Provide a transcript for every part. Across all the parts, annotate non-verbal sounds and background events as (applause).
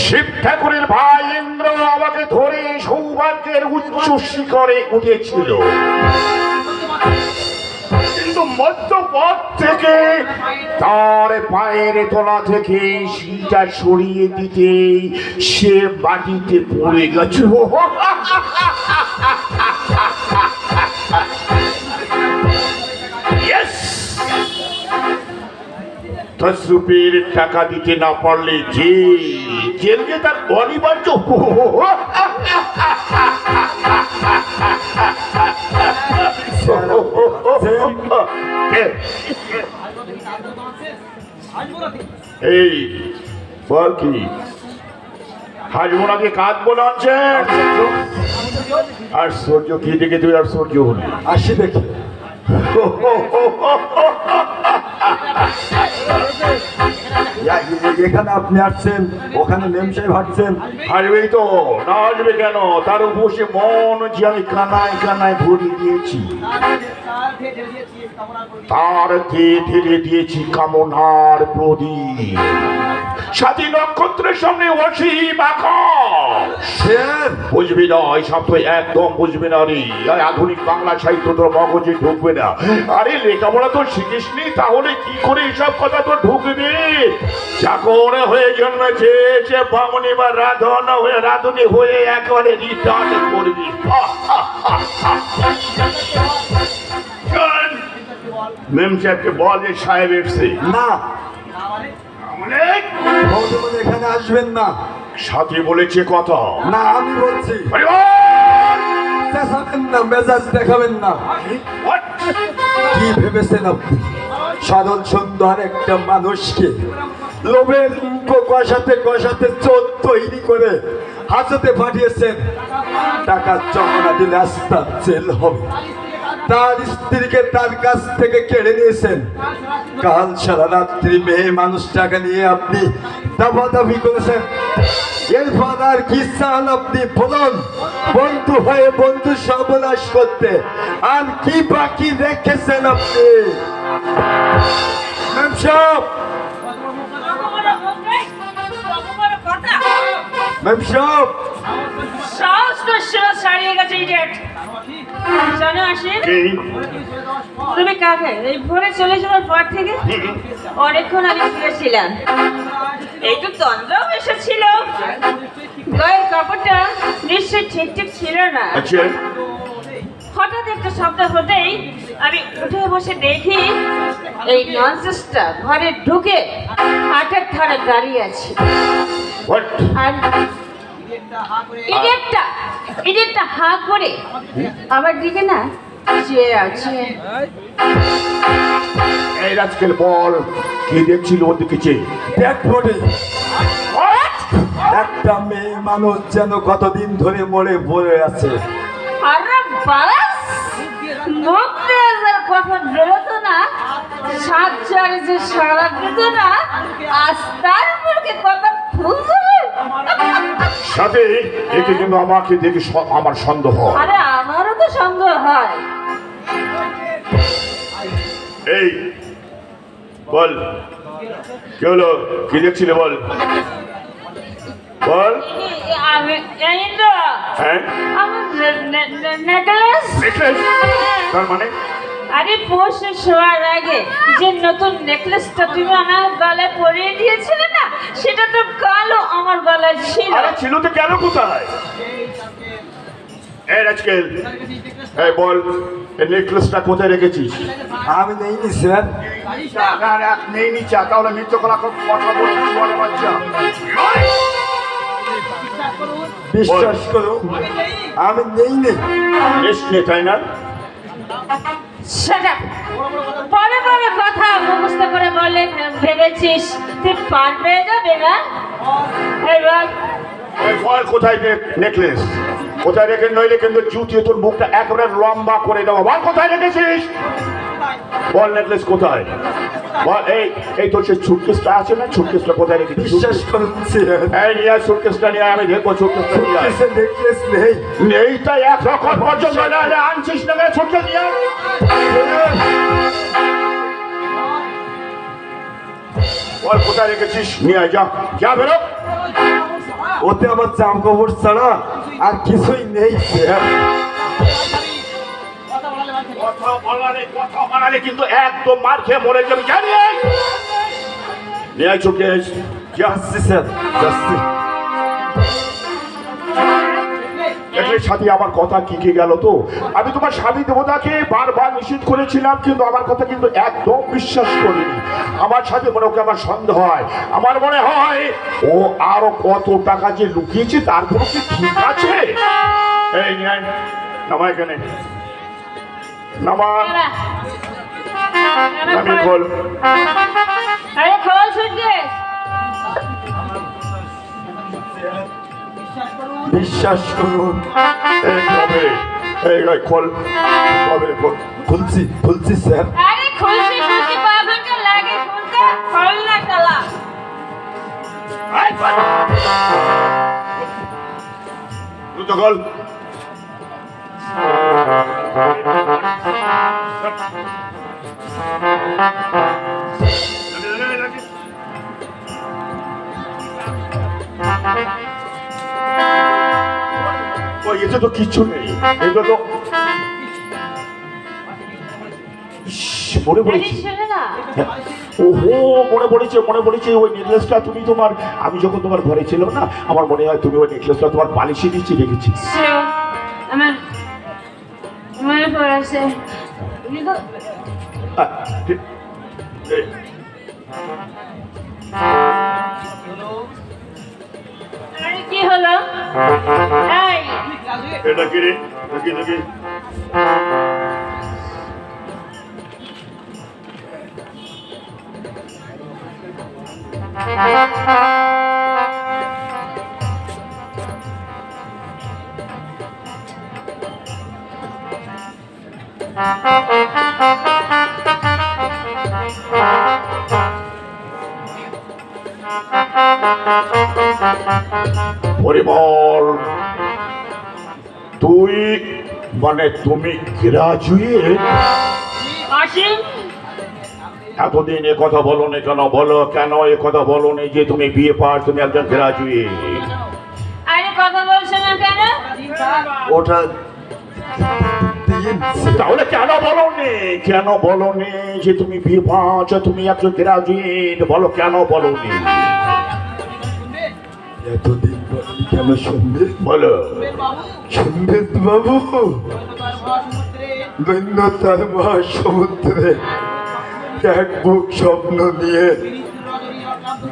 শিব ঠাকুরের ভাই ইন্দ্র আমাকে ধরে সৌভাগ্যের উচ্চ শিখরে উঠেছিল। কিন্তু মধ্যপথ থেকে তার পায়ের তলা থেকে শিটা সরিয়ে দিতে সে মাটিতে পড়ে গেছে! তসরুপের টাকা দিতে না পারলে যে জেলকে তার অনিবার্য এই বল কি? হাজবো নাকি কাঁদবো না আর সূর্য কি দেখে তুই আর সূর্য হলি? আসি দেখি। (laughs) এখানে আপনি আসছেন, ওখানে মেম ভাবছেন হাসবেই তো, না হাসবে কেন? তার উপসে মন যে আমি কানায় কানায় ভরে দিয়েছি। তার কে ঢেলে দিয়েছি কামনার প্রদীপ। সাথী নক্ষত্রের সামনে অসীম আকাশ। বুঝবি না এইসব তো একদম বুঝবি না রে। আধুনিক বাংলা সাহিত্য তোর মগজে ঢুকবে না। আরে লেখাপড়া তো শিখিসনি তাহলে কি করে এইসব কথা তো ঢুকবে? চাকর হয়ে জন্মেছে সে বামনি বা রাধন হয়ে রাধুনি হয়ে একেবারে রিটার্ন করবি। (laughs) মেম সাহেবকে বল যে সাহেব এসছে। না। অনেক বৌদ্ধ এখানে আসবেন না। সাথী বলেছে কথা। না আমি বলছি। চেঁচাবেন না মেজাজ দেখাবেন না। কি ভেবেছেন আপনি? সরল সুন্দর একটা মানুষকে লোভের ইঙ্ক কষাতে কষাতে চোর তৈরি করে হাজতে পাঠিয়েছেন। টাকা জমা না দিলে আস্তা জেল হবে। তার স্ত্রীকে তার কাছ থেকে কেড়ে নিয়েছেন। কাল সারা রাত্রি মেয়ে মানুষটাকে নিয়ে আপনি দাবাদাবি করেছেন। এরপর আর কি চান আপনি বলুন, বন্ধু হয়ে বন্ধু সর্বনাশ করতে। আর কি বাকি রেখেছেন আপনি? সাহেব। ম্যাম ছাড়িয়ে গেছে জানো আসিন কি? তুমি কাকে? এই ভোরে চলে যাওয়ার পর থেকে অনেকক্ষণ আগে ফিরেছিলাম একটু তন্দ্রাও এসেছিল গায়ের কাপড়টা নিশ্চয়ই ঠিক ঠিক ছিল না। আচ্ছা। হঠাৎ একটা শব্দ হতেই আমি উঠে বসে দেখি এই ননসেসটা ঘরে ঢুকে হাটের ধারে দাঁড়িয়ে আছে। আর হা করে। দিকে না? চেয়ে আছে। এই রাজকেল বল কি দেখছিল একটা মেয়ে মানুষ যেন কতদিন ধরে মরে পড়ে আছে। আরে বাস! মুখ দিয়ে কথা বেরোতো না সাত চারে যে সারা দিত না আজ তার মুখে কথা সাথে একে কিন্তু আমাকে দেখে আমার সন্দেহ আরে আমারও তো সন্দেহ হয়। এই বল কি হলো? কি দেখছিলে বল? বল। আমি হ্যাঁ। নেকলেস। তার মানে? আরে পরশু শোয়ার আগে যে নতুন নেকলেসটা তুমি আমার গলায় পরিয়ে দিয়েছিলে না? সেটা তো কালো আমার গলায় ছিল। আরে ছিল তো গেল কোথায়? এই রাজকেল এই বল এই নেকলেসটা কোথায় রেখেছিস? আমি নেইনি স্যার। না, না, নেই নিচা তাহলে কথা বলছিস বলে বাচ্চা। বিশ্বাস করুন আমি নেইনি। রেস্ট নে তাই না? Shut পরে পরে কথা মুখস্থ করে বলে ভেবেছিস? তুই পার পেয়ে যাবে না? এবার কোথায় নেকলেস কোথায় রেখে নইলে কিন্তু জুতিয়ে তোর মুখটা একেবারে লম্বা করে দেওয়া আবার কোথায় রেখেছিস? বল নেকলেস কোথায়? বল এই এই তোর সেই সুটকেসটা আছে না? সুটকেসটা কোথায় রেখেছিস বিশ্বাস চেয়ার এই নিয়ে সুটকেসটা নিয়ে আমি দেখব সুটকেসটা নেকলেস নেই। এইটা এক রকম পর্যন্ত না আনছিস না সুটকেস নিয়ে বল কোথায় রেখেছিস? নিয়ে যা যা বেরো। ওতে আমার জাম কাপড় ছাড়া আর কিছুই নেই। কথা বলালে, কথা বানালে কিন্তু একদম মার খেয়ে মরে যাবে জানি নিয়ে আয় যা যাচ্ছি স্যার? যাচ্ছি। দেখলে সাথী, আমার কথা কি কি গেল তো? আমি তোমার স্বামী দেবতাকে বারবার নিষেধ করেছিলাম, কিন্তু আমার কথা কিন্তু একদম বিশ্বাস করিনি। আমার সাথে মনে ওকে আমার সন্দেহ হয়। আমার মনে হয়, ও আরও কত টাকা যে লুকিয়েছে তারপর কি ঠিক আছে? এই নিয়ে নামা এখানে। নামা। আমি খোল। আরে খোল সুটকেস বিশ্বাস করুন এই কবে এই এই খোল কবে খোল। খুলছি খুলছি স্যার। আরে খুলছি খুলছি পা ঘণ্টা লাগে খুলতে খোল না কালা দ্রুত খোল। এতে তো কিচ্ছু নেই। এগুলো তো মনে পড়েছে। ওহো মনে পড়েছে মনে পড়েছে ওই নেকলেসটা তুমি তোমার আমি যখন তোমার ঘরে ছিলাম না আমার মনে হয় তুমি ওই নেকলেসটা তোমার বালিশে নিচে রেখেছি আমার মনে পড়েছে কি হলো? এটা কি রে? দেখি দেখি পরিমল তুই মানে তুমি গ্রাজুয়েট এতদিন এ কথা বলো না কেন? বলো কেন এ কথা বলো না যে তুমি বিয়ে পাস তুমি একজন গ্রাজুয়েট আরে কথা বলছো না কেন? ওটা। তাহলে কেন বলো নি কেন বলো নি যে তুমি বিয়ে তুমি একজন গ্রাজুয়েট বলো কেন বলো নি এতদিন কেন শুনবে বলো। বাবু মহাসমুদ্রে এক বুক স্বপ্ন নিয়ে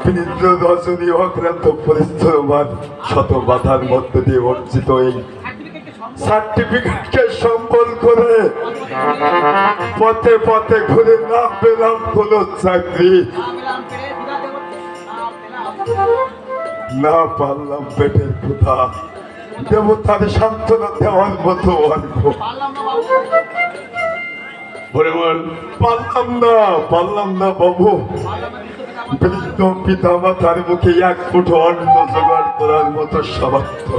বৃদ্ধ রজনী অক্রান্ত পরিশ্রমান শত বাধার মধ্য দিয়ে অর্জিত এই সার্টিফিকেটকে সম্বল করে পথে পথে ঘুরে না পেলাম কোনো চাকরি। না পারলাম পেটের ক্ষুধা। দেবতার সান্ত্বনা দেওয়ার মতো অর্ঘ। পারলাম না পারলাম না বাবু। বৃদ্ধ পিতা মাতার মুখে এক ফুটো অন্ন জোগাড় করার মতো সামর্থ্য।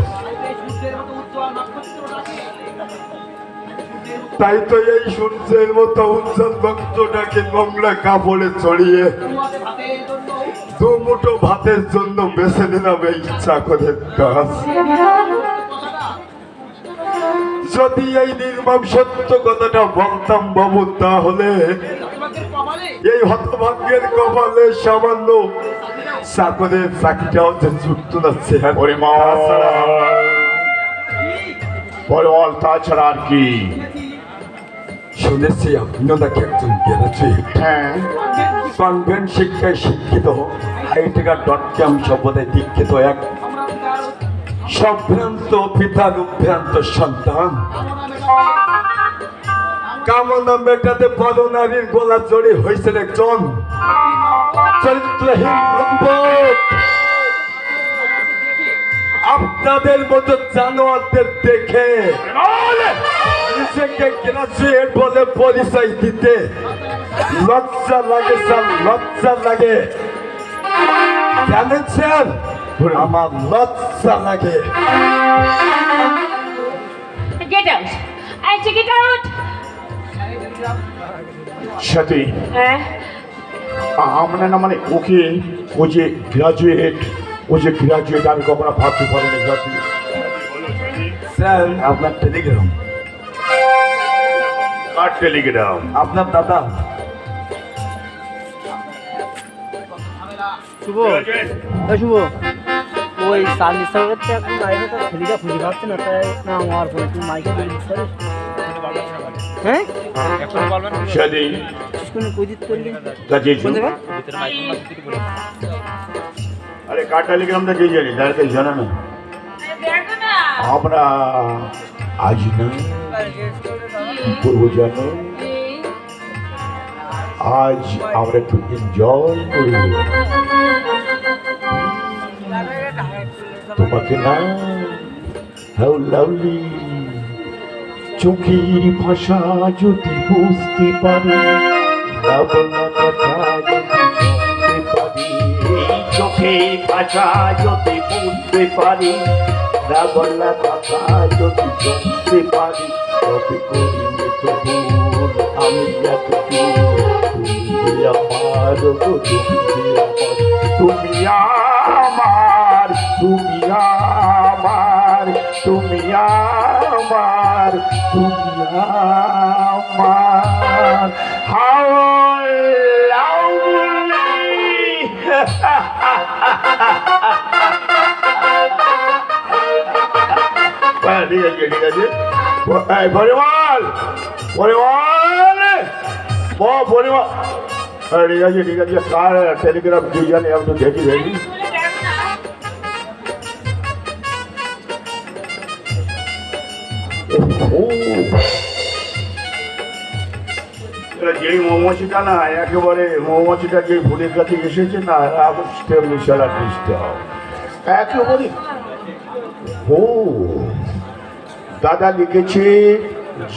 তাই তো এই সূর্যের মতো উজ্জ্বল ভক্তটাকে নোংরা কাপড়ে চড়িয়ে দু মুঠো ভাতের জন্য বেছে নিলাম এই চাকরের কাজ। যদি এই নির্মম সত্য কথাটা বলতাম বাবু তাহলে এই হতভাগ্যের কপালে সামান্য চাকরের চাকরিটাও যে পরিমল। পরিমল তাছাড়া আর কি? শুনেছি আপনিও নাকি একজন হ্যাঁ। কনভেন্ট শিক্ষায় শিক্ষিত হাইটেকার ডট কম সম্পদে দীক্ষিত এক সম্ভ্রান্ত পিতার উভ্রান্ত সন্তান। কামনা মেটাতে বড় নারীর গোলা জড়ি হয়েছেন একজন চরিত্রহীন আপনাদের মতো জানোয়ারদের দেখে নিজেকে গ্রাজুয়েট বলে পরিচয় দিতে। লজ্জা লাগে স্যার লজ্জা লাগে। জানেন স্যার আমার লজ্জা লাগে। গেট আউট গেট আউট সাথে হ্যাঁ? আমরা না মানে ওকে ও যে গ্রাজুয়েট ও যে গ্রাজুয়েট আমি কখনো ভাবতে পারিনি গ্রাজুয়েট স্যার আপনার টেলিগ্রাম আর টেলিগ্রাম আপনার দাদা। শুভ। শুভ। ওই সার্ভিস সার্ভিসটা এখন বাইরে তো ছেলেটা খুঁজে পাচ্ছে না তাই না আমার ফোন তুই মাইকে দিতে পারিস হ্যাঁ করলি আরে টেলিগ্রামটা কে জানি? তার কাছে জানা না আমরা আজ না করব আজ আমরা একটু এনজয় করব তোমাকে না হাউ লাভলি চোখের ভাষা যদি বুঝতে পারি কথা চোখের ভাষা যদি বুঝতে পারি ভাবনা কথা যদি শুনতে পারি, তবে করিলে তো ভুল আমি তুমি আমার তুমি আমার তুমি আমার আমার, তুমি আমার। তুমি ঠিক আছে ঠিক আছে। পরিমল পরিমল ও পরিমল। হ্যাঁ, ঠিক আছে ঠিক আছে কার টেলিগ্রাম তুই জানি আমি তো দেখি দেখি। যেই মৌমাছিটা না একেবারে মৌমাছিটা যে ফুলের কাছে এসেছে না স্টেপ মিশালা ডিস্টার্ব একেবারে। ও। দাদা লিখেছে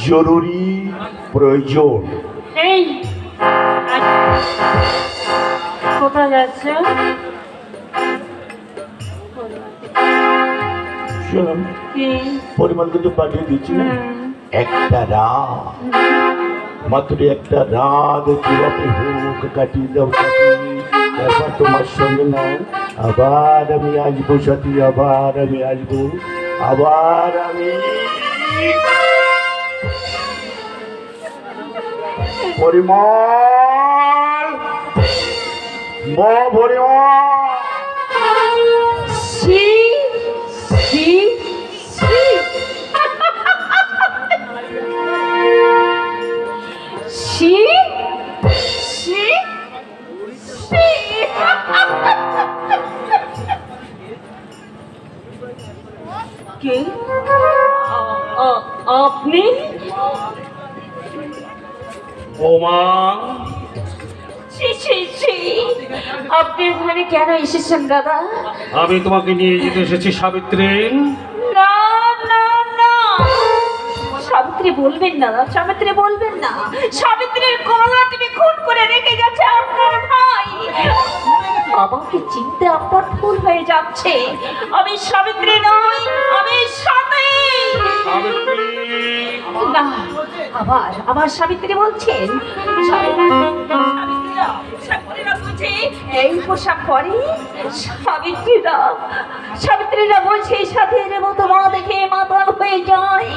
জরুরি প্রয়োজন। এই কোথায় যাচ্ছে? পরিমাণ কিন্তু পাঠিয়ে দিচ্ছি একটা রাত। মাত্র একটা রাত কীভাবে হোক কাটিয়ে দাও তারপর তোমার সঙ্গে নয় আবার আমি আসব সাথী আবার আমি আসব আবার আমি পরিমল ম পরিমল। সি সি আপনি? ওমা। আপনি এখানে কেন এসেছেন দাদা? আমি তোমাকে নিয়ে যেতে এসেছি সাবিত্রী। না না না সাবিত্রী বলবেন না সাবিত্রী বলবেন না। সাবিত্রীর গলা তুমি খুন করে রেখে গেছে আপনার ভাই। আমাকে চিনতে আপনার ভুল হয়ে যাচ্ছে। আমি সাবিত্রী নই আমি সাথী সাবিত্রী না আবার আবার সাবিত্রী বলছেন? এই পোশাক পরে সাবিত্রীরা সাবিত্রীরা বলছে সাথীর মতো মা দেখে মাতাল হয়ে যায়।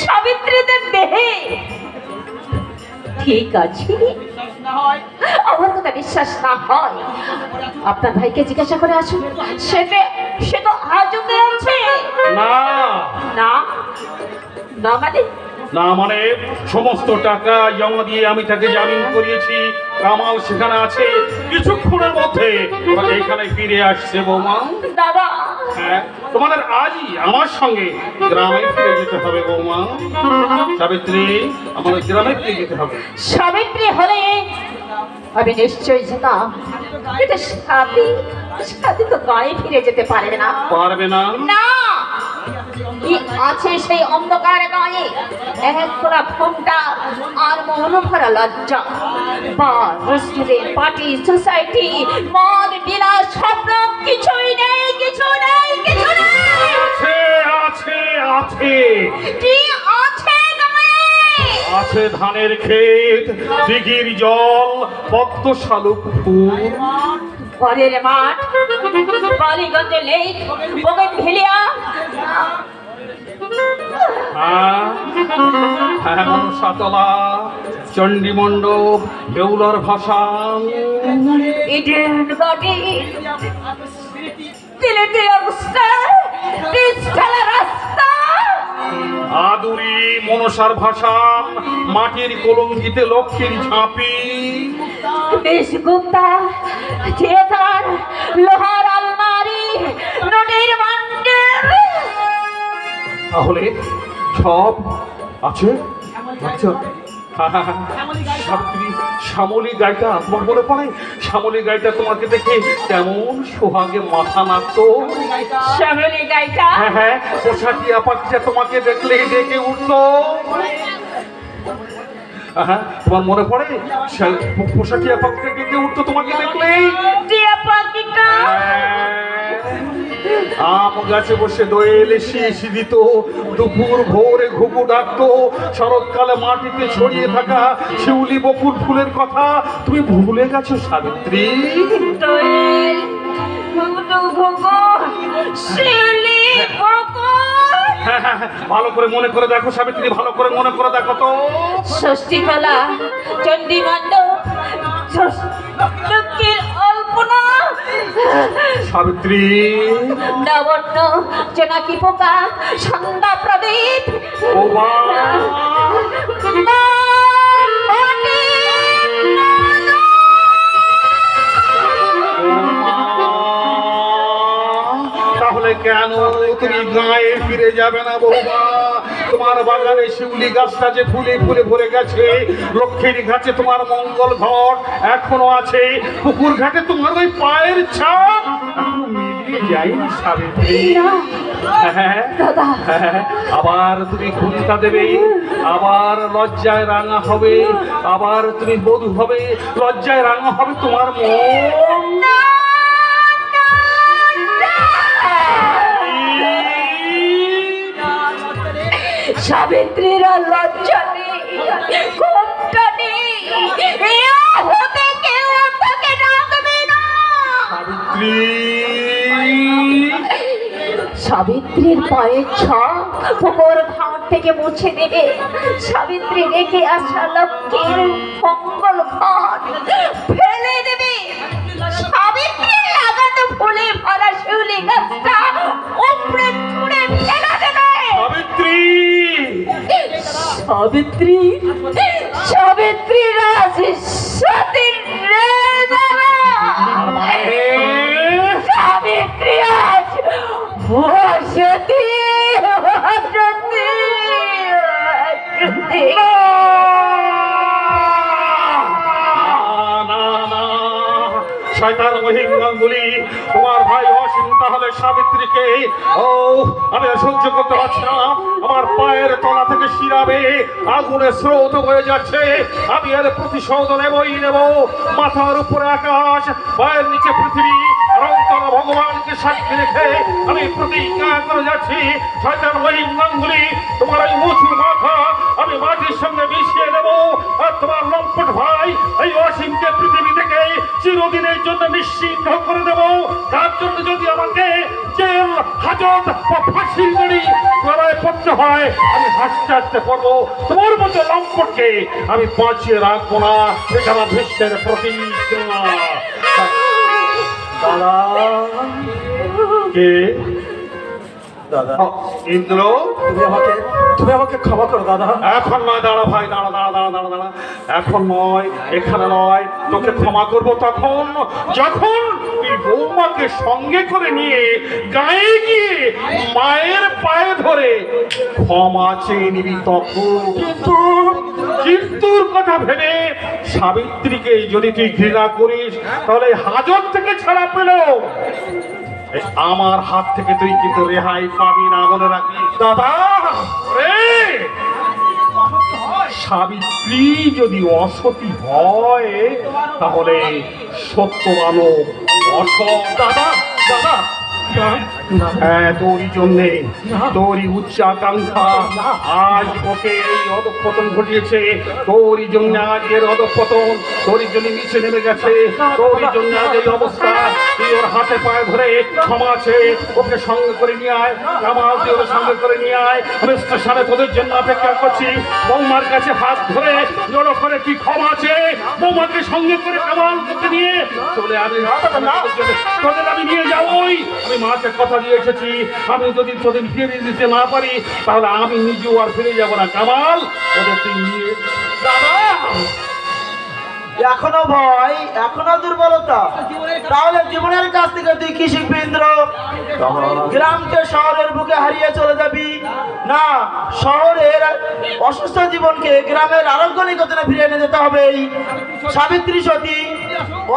সাবিত্রীদের দেহে ঠিক আছে আমার কথা বিশ্বাস না হয়। আপনার ভাইকে জিজ্ঞাসা করে আসুন। সে তো সে তো আজতে আছে। না। না? না মানে? না মানে সমস্ত টাকা জমা দিয়ে আমি তাকে জামিন করিয়েছি। কামাল সেখানে আছে। কিছুক্ষণের মধ্যে তোমাকে এখানে ফিরে আসছে বৌমা। দাদা। হ্যাঁ তোমাদের আজই আমার সঙ্গে গ্রামে ফিরে যেতে হবে বৌমা। সাবিত্রী আমাদের গ্রামে ফিরে যেতে হবে। সাবিত্রী হলে আমি নিশ্চয়ই যেতাম কিন্তু সাথী সাথী তো গায়ে ফিরে যেতে পারবে না। পারবে না। না! কি আছে সেই অন্ধকার গায়ে? এক করা ফোনটা আর মন ভরা লজ্জা। বার রেস্টুরেন্ট পার্টি সোসাইটি মদ বিলাস স্বপ্ন কিছুই নেই কিছু নেই কিছু নেই! আছে আছে আছে। কি আছে? আছে ধানের ক্ষেত দিঘির জল পদ্ম শালুক ফুল ঘরের মাঠ বালিগঞ্জে লেক বগেন ভেলিয়া। হ্যাঁ হ্যাঁ মনসাতলা চণ্ডীমণ্ডপ বেউলার ভাষান ইডেন গার্ডেন রাস্তা। আদুরি মনসার ভাষা মাটির কলঙ্কিতে লক্ষ্মীর ঝাঁপি। বেশ গুপ্তা চেতার লোহার আলমারি নদীর তাহলে সব আছে? আচ্ছা। সাবিত্রী শ্যামলী গাইটা তোমার মনে পড়ে? শ্যামলী গাইটা তোমাকে দেখে কেমন সোহাগে মাথা নাড়তো। শ্যামলী গাইটা হ্যাঁ হ্যাঁ পোশাকিয়া পাখিটা তোমাকে দেখলে ডেকে উঠতো। হ্যাঁ তোমার মনে পড়ে? পোশাকিয়া পাখিটা ডেকে উঠতো তোমাকে দেখলেই টিয়া পাখিটা। আম গাছে বসে দোয়েল শিশি দিত দুপুর ভোরে ঘুঘু ডাকতো শরৎকালে মাটিতে ছড়িয়ে থাকা শিউলি বকুল ফুলের কথা তুমি ভুলে গেছো সাবিত্রী? হ্যাঁ, হ্যাঁ, হ্যাঁ, ভালো করে মনে করে দেখো সাবিত্রী ভালো করে মনে করে দেখো তো। ষষ্ঠীকলা চণ্ডীমণ্ড সাবিত্রী। নবন্ন জোনাকি পোকা সন্ধ্যা প্রদীপ। ও মা। তাহলে কেন তুমি গায়ে ফিরে যাবে না বৌমা? তোমার বাগানে শিউলি গাছটা যে ফুলে ফুলে ভরে গেছে লক্ষ্মীর ঘাটে তোমার মঙ্গল ঘট এখনও আছে। পুকুর ঘাটে তোমার ওই পায়ের ছাপ। মিলিয়ে যায়নি সাবিত্রী। হ্যাঁ হ্যাঁ, আবার তুমি ঘুমটা দেবে আবার লজ্জায় রাঙা হবে আবার তুমি বধূ হবে লজ্জায় রাঙা হবে তোমার মন। সাবিত্রীর লজ্জা নেই কোনটা নেই। হতে কেউ তাকে ডাকবে না। সাবিত্রীর পায়ের ছাপ পুকুর ঘাট থেকে মুছে দেবে। সাবিত্রী রেখে আসা লক্ষ্মীর মঙ্গল ঘট ফেলে দেবে। সাবিত্রীর লাগানো ফুলে ভরা শিউলি গাছটা সাবিত্রী সাবিত্রী রাজ সতীর রে বাবা সাবিত্রী আজ ও সতী ও সতী ও সতী। না, না, না। শয়তান মহিম গাঙ্গুলি তোমার ভাই তাহলে সাবিত্রীকে ও, আমি সহ্য করতে পারছি না। আমার পায়ের তলা থেকে শিরাবে আগুনের স্রোত হয়ে যাচ্ছে। আমি এর প্রতিশোধ নেবই নেব। মাথার উপরে আকাশ, পায়ের নিচে পৃথিবী ভগবানকে সাক্ষী রেখে আমি প্রতিজ্ঞা করে যাচ্ছি। তোমার এই উঁচু মাথা আমি মাটির সঙ্গে মিশিয়ে দেব। আর তোমার লম্পট ভাই, এই অসীমকে পৃথিবী থেকে চিরদিনের জন্য নিশ্চিহ্ন করে দেব। হাজত বা ফাঁসির দড়ি গলায় পড়তে হয় আমি হাসতে হাসতে পড়ব। তোমার মতো লম্পটকে আমি বাঁচিয়ে রাখব না। এটা আমার ভীষ্মের প্রতিজ্ঞা। দাদা কে? দাদা। ইন্দ্র? তুমি আমাকে তুমি আমাকে ক্ষমা করো দাদা। এখন নয় দাঁড়া ভাই দাঁড়া দাঁড়া দাঁড়া দাঁড়া দাঁড়া এখন নয় এখানে নয়। তোকে ক্ষমা করব তখন যখন বৌমাকে সঙ্গে করে নিয়ে গায়ে গিয়ে মায়ের পায়ে ধরে ক্ষমা চেয়ে নিবি তখন। কথা ভেবে সাবিত্রীকে যদি তুই ঘৃণা করিস, তাহলে হাজত থেকে ছাড়া পেলেও আমার হাত থেকে তুই কিন্তু রেহাই পাবি না মনে রাখবি। দাদা, রে! সাবিত্রী যদি অসতী হয়, তাহলে সত্যবানও অসৎ দাদা দাদা হ্যাঁ তোরই জন্যে, তোরই উচ্চাকাঙ্ক্ষা। আজ ওকে এই অধপতন ঘটিয়েছে। তোরই জন্য আজ এর অধপতন তোরই জন্য নিচে নেমে গেছে। তোরই জন্য আজ এই অবস্থা ওর হাতে পায়ে ধরে ক্ষমা আছে ওকে সঙ্গে করে নিয়ে আয়। তুই সঙ্গে করে নিয়ে আয়। আমি স্টেশনে তোদের জন্য অপেক্ষা করছি। বৌমার কাছে হাত ধরে জড়ো করে কি ক্ষমা আছে বৌমাকে সঙ্গে করে কামাল করতে নিয়ে চলে আমি তোদের আমি মাকে কথা দিয়ে এসেছি, আমি যদি তোদের ফিরে দিতে না পারি, তাহলে আমি নিজেও আর ফিরে যাব না। কামাল ওদের তুই নিয়ে এখনও ভয়, এখনও দুর্বলতা। তাহলে জীবনের কাছ থেকে তুই কি শিখবি, ইন্দ্র? গ্রামকে শহরের বুকে হারিয়ে চলে যাবি। না, শহরের অসুস্থ জীবনকে গ্রামের আরোগ্য নিকেতনে ফিরিয়ে এনে যেতে হবে সাবিত্রী সতী।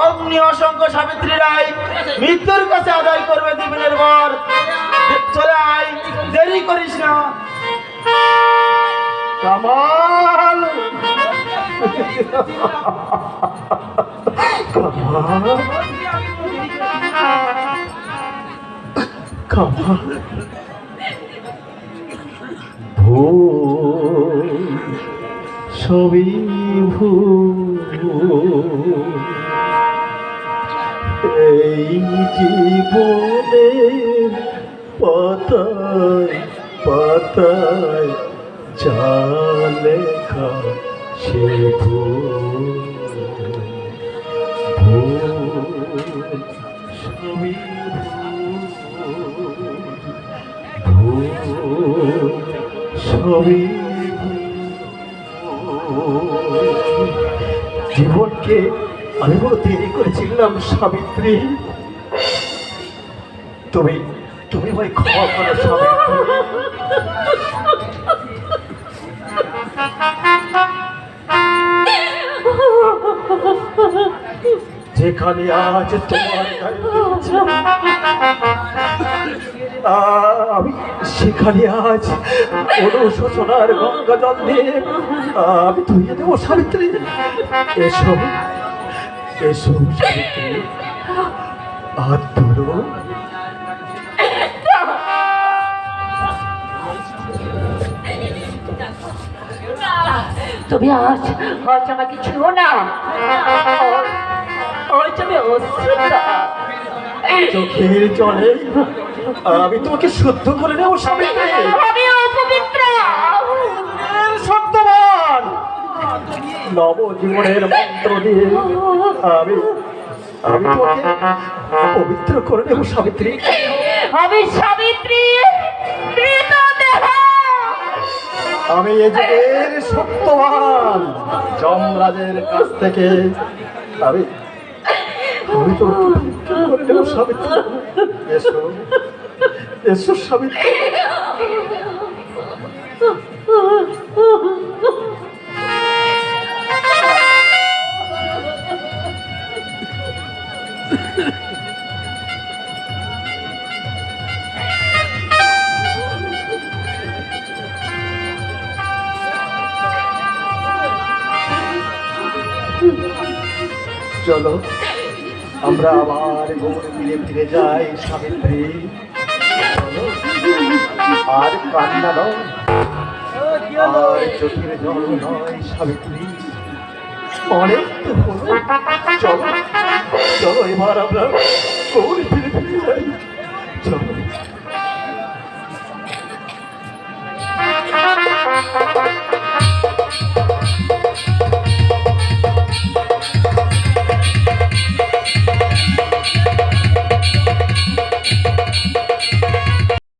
অগ্নি অসংখ্য সাবিত্রী রায় মৃত্যুর কাছে আদায় করবে জীবনের বর। চলে আয়, দেরি করিস না। কামাল! ভুল সবই ভুল এই জীবনে পাতায় পাতায় যা লেখা সে। জীবনকে আমি বড় দেরি করেছিলাম সাবিত্রী তুমি তুমি আমায় ক্ষমা করো সাবিত্রী যেখানে আজ তোমার আমি সেখানে আজ অনুশোচনার গঙ্গা জল দিয়ে আমি ধুয়ে দেবো সাবিত্রী। এসো এসো সাবিত্রী। আর ধরো। তুমি আজ আজ আমাকে ছুঁয়ো না। আমি অশ্রুতা চোখের জলে। আমি তোমাকে শুদ্ধ করে নেব অপবিত্র। সত্যবান। নব জীবনের মন্ত্র দিয়ে আমি আমি তোমাকে পবিত্র করে নেব সাবিত্রী। আমি সাবিত্রী আমি এ যুগের সত্যবান। যমরাজের কাছ থেকে আমি আমি তোমাকে পবিত্র করে নেব সাবিত্রী এসো। এসো সাবিত্রী চলো। আমরা আবার গোবর ফিরে ফিরে যাই, সাবিত্রী। আর কান্না নয়। আর চোখের জল নয়, সাবিত্রী। অনেক চলো চলো এবার আমরা ফিরে ফিরে যাই। চলো।